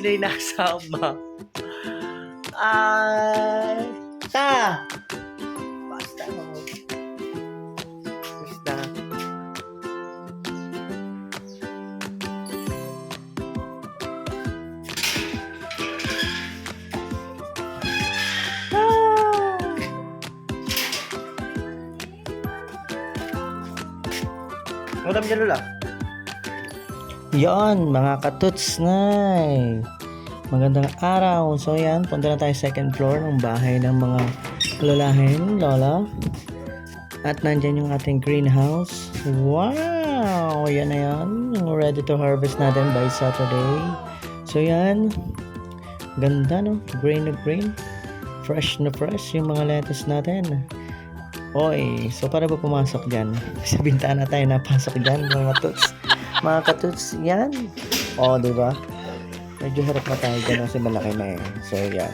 na yung nasama. Ay, ta! Basta mo. Basta. Ah! Madam niya lula. Yon, mga katuts na. Magandang araw. So yan, punta na tayo second floor ng bahay ng mga lolahin, lola. At nandyan yung ating greenhouse. Wow! Yan na yan. Ready to harvest natin by Saturday. So yan. Ganda no? Green na green. Fresh na fresh yung mga lettuce natin. Oy, so para ba pumasok dyan? Sa bintana tayo napasok dyan, mga tuts. Mga katuts, yan. O, di ba? Medyo harap na tayo dyan kasi malaki na eh. So, yan.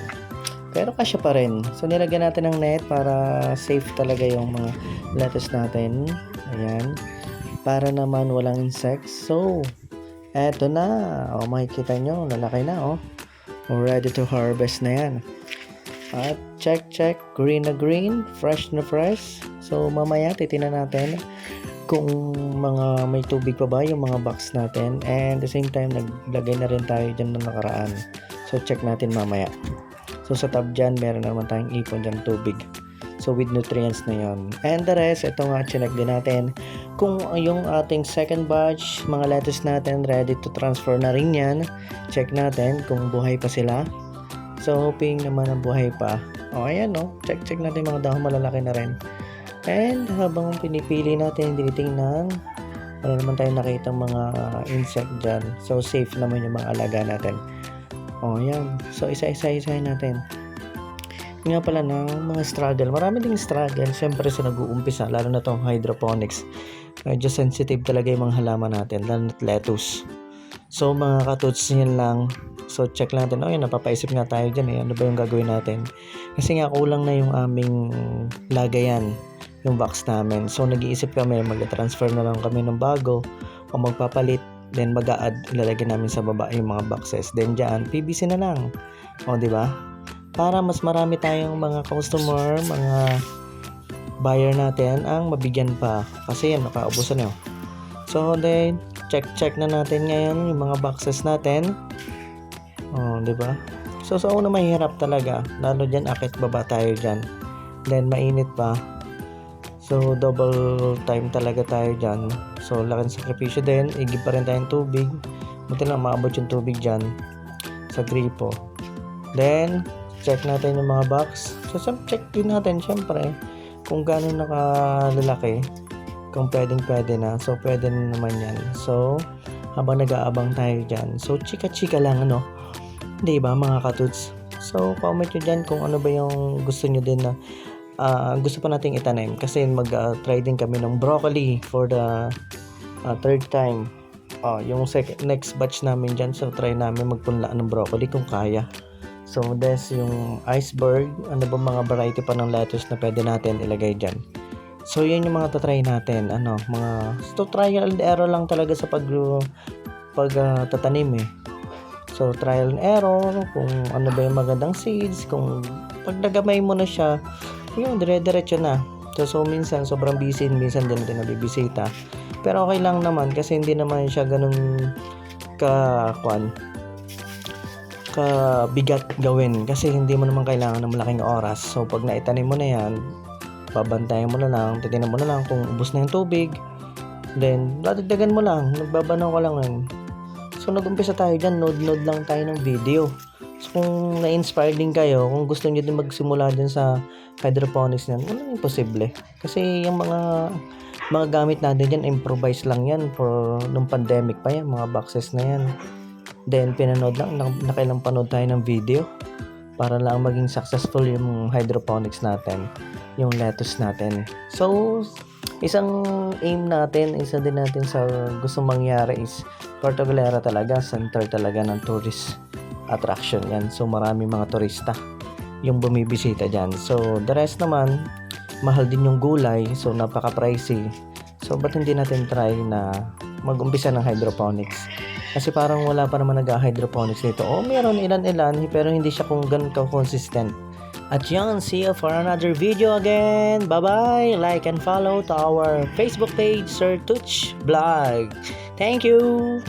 Pero kasya pa rin. So, nilagyan natin ng net para safe talaga yung mga lettuce natin. Ayan. Para naman walang insects. So, eto na. O, makikita nyo, lalaki na, oh. Ready to harvest na yan. At check, check. Green na green. Fresh na fresh. So, mamaya, titingnan natin kung mga may tubig pa ba yung mga box natin. And the same time, naglagay na rin tayo dyan ng nakaraan. So, check natin mamaya. So, sa tab dyan, meron na naman tayong ipon dyan tubig. So, with nutrients na yon. And the rest, ito nga, chinek din natin kung yung ating second batch, mga lettuce natin, ready to transfer na rin yan. Check natin kung buhay pa sila. So, hoping naman ang buhay pa. O, ayan, no? Check, check natin mga dahon malalaki na rin. And habang pinipili natin, tinitingnan, wala naman tayo nakita mga insect dyan. So, safe naman yung mga alaga natin. O, yan. So, isa-isa-isahin natin. Nga pala ng mga struggle. Marami ding struggle. Siyempre sa nag-uumpisa, lalo na tong hydroponics. Medyo sensitive talaga yung mga halaman natin, lalo na lettuce. So, mga katuts yan lang. So, check lang natin. Oh, yun, napapaisip nga tayo dyan eh. Ano ba yung gagawin natin? Kasi nga, kulang na yung aming lagayan yung box namin. So, nag-iisip kami, mag-transfer na lang kami ng bago o magpapalit. Then, mag-a-add, ilalagay namin sa baba yung mga boxes. Then, dyan, PVC na lang. O, di ba? Para mas marami tayong mga customer, mga buyer natin ang mabigyan pa. Kasi yan, nakaubusan na. So, then, check-check na natin ngayon yung mga boxes natin. Oh, di ba? So, sa una mahirap talaga. Lalo dyan, akit baba tayo dyan. Then, mainit pa. So, double time talaga tayo dyan. So, laking sakripisyo din. Igib pa rin tayong tubig. Buti lang, maabot yung tubig dyan sa gripo. Then, check natin yung mga box. So, check din natin, syempre, kung gaano nakalalaki. Kung pwedeng pwede na. So, pwede na naman yan. So, habang nag-aabang tayo dyan. So, chika-chika lang, ano. Di ba, mga katuts? So, comment nyo dyan kung ano ba yung gusto nyo din na ah, gusto pa nating itanim. Kasi mag-try din kami ng broccoli for the ah, third time. Oh, yung sec- next batch namin dyan, so try namin magpunlaan ng broccoli kung kaya. So, this yung iceberg. Ano ba mga variety pa ng lettuce na pwede natin ilagay dyan. So, yun yung mga tatry natin. Ano, mga, so, trial and error lang talaga sa pag, pag ah, tatanim eh. So, trial and error, kung ano ba yung magandang seeds, kung pag nagamay mo na siya, yun, dire-diretso na. So, so minsan, sobrang busy, minsan din natin nabibisita. Pero okay lang naman kasi hindi naman siya ganun ka, kwan, ka bigat gawin kasi hindi mo naman kailangan ng malaking oras. So, pag naitanim mo na yan, babantayan mo na lang, titignan mo na lang kung ubos na yung tubig. Then, dadagdagan mo lang, nagbabanaw ka lang yan. So, nag-umpisa tayo dyan, node-node lang tayo ng video. So, kung na-inspire din kayo, kung gusto niyo din magsimula dyan sa hydroponics niyan, walang imposible. Kasi yung mga mga gamit natin dyan, improvise lang yan for nung pandemic pa yan, mga boxes na yan. Then, pinanood lang, nak- nakailang panood tayo ng video para lang maging successful yung hydroponics natin, yung lettuce natin. So, isang aim natin, isa din natin sa gusto mangyari is Puerto Galera talaga, center talaga ng tourist attraction yan. So, marami mga turista yung bumibisita dyan. So, the rest naman, mahal din yung gulay. So, napaka-pricey. So, ba't hindi natin try na mag-umpisa ng hydroponics. Kasi parang wala pa naman nag-hydroponics dito. O meron ilan-ilan pero hindi siya kung ganun ka-consistent. At yun, see you for another video again. Bye-bye. Like and follow to our Facebook page, Sir Tuch Vlog. Thank you.